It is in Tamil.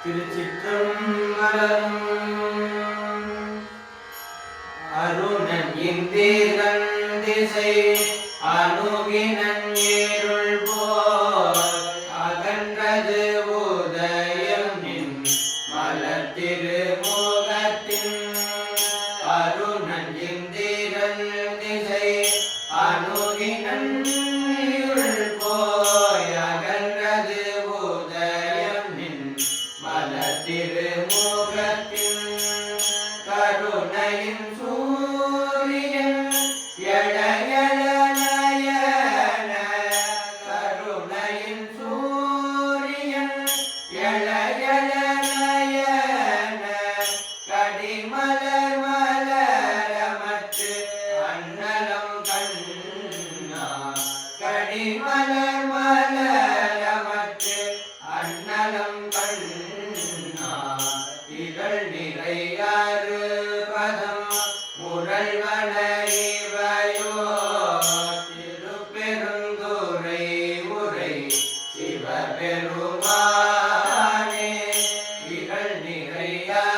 திருச்சிற்றம்பலம் அருணன் இந்திரன் திசை அணுகினன் ஏருள் போல் அகன்றது உதயம் நின் மலர் திருமுகத்தின் அருணன் இந்திரன் திசை அணுகினன் திருமுகத்தின் கருணையின் சூரியன் எழ எழ கருணையின் சூரியன் எழ கடிமலர் மலரமற்று அண்ணலம் கண்ணா. கடிமலர் மலரமற்று அண்ணலம் கண்ணா. பெருமானே இகழ் நிறையாறு